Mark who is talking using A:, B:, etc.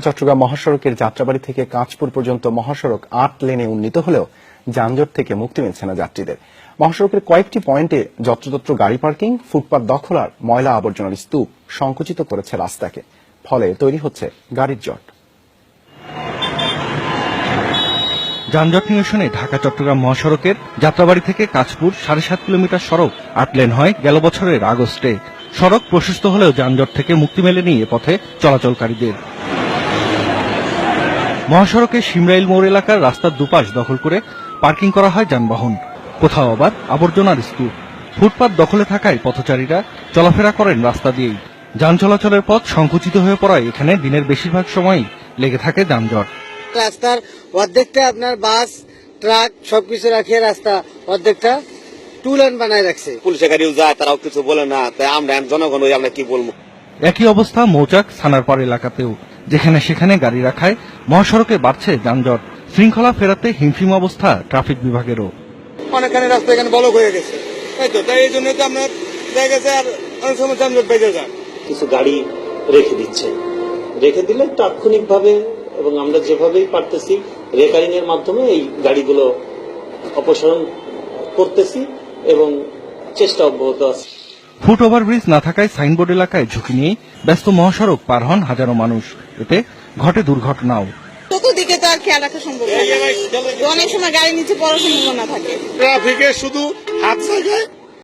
A: চট্টগ্রাম মহাসড়কের যাত্রাবাড়ি থেকে কাঁচপুর পর্যন্ত মহাসড়ক আট লেনে উন্নীত হলেও যানজট থেকে মুক্তি মিলছে না যাত্রীদের। মহাসড়কের কয়েকটি পয়েন্টে যত্রতত্র গাড়ি পার্কিং, ফুটপাত দখল আর ময়লা আবর্জনার স্তূপ সংকুচিত করেছে রাস্তাকে। ফলে তৈরি হচ্ছে গাড়ির জট।
B: যানজট নিরসনে ঢাকা চট্টগ্রাম মহাসড়কের যাত্রাবাড়ি থেকে কাঁচপুর সাড়ে সাত কিলোমিটার সড়ক আট লেন হয় গেল বছরের আগস্টে। সড়ক প্রশস্ত হলেও যানজট থেকে মুক্তি মেলেনি এ পথে চলাচলকারীদের। মহাসড়কে সিমরাইল মোড় এলাকার রাস্তার দুপাশ দখল করে পার্কিং করা হয় যানবাহন। কোথাও আবার আবর্জনার স্তূপ। ফুটপাত দখলে থাকায় পথচারীরা চলাফেরা করেন রাস্তা দিয়েই। যান চলাচলের পথ সংকুচিত হয়ে পড়ায় এখানে দিনের বেশিরভাগ সময়ই লেগে থাকে যানজট।
C: রাস্তার অর্ধেকটা আপনার বাস ট্রাক সবকিছু রাখিয়ে রাস্তা অর্ধেকটা টু লেন বানায় রাখছে।
D: পুলিশের গাড়িও যায় তারাও কিছু বলে না। তাই আমরা জনগণ হয়ে আমরা কি বলব?
B: একই অবস্থা মৌচাক থানারপাড় এলাকাতেও। যেখানে সেখানে গাড়ি রাখায় মহাসড়কে বাড়ছে যানজট। শৃঙ্খলা ফেরাতে হিমশিম অবস্থা ট্রাফিক বিভাগেরও।
E: অনেকখানি রাস্তা এখানে বলক হয়ে গেছে। তাই তো? তাই এই জন্য তো আপনার দেখা গেছে আর অনেক সময় যানজট বেজে যায়।
F: কিছু গাড়ি রেখে দিচ্ছে। রেখে দিলে তাৎক্ষণিকভাবে এবং আমরা যেভাবেই পারতেছি রেকারিং এর মাধ্যমে এই গাড়িগুলো অপসারণ করতেছি এবং চেষ্টা অব্যাহত আছে।
B: ফুট ওভারব্রিজ না থাকায় সাইনবোর্ড এলাকায় ঝুঁকি নিয়ে ব্যস্ত মহাসড়ক পার হন হাজারো মানুষ। এতে ঘটে দুর্ঘটনাও।
G: চতুর্দিকে তো আর খেয়াল রাখা সম্ভব না। অনেক সময় গাড়ি নিচে পড়ার সম্ভাবনা থাকে।
E: ট্রাফিকে শুধু হাত জায়গায়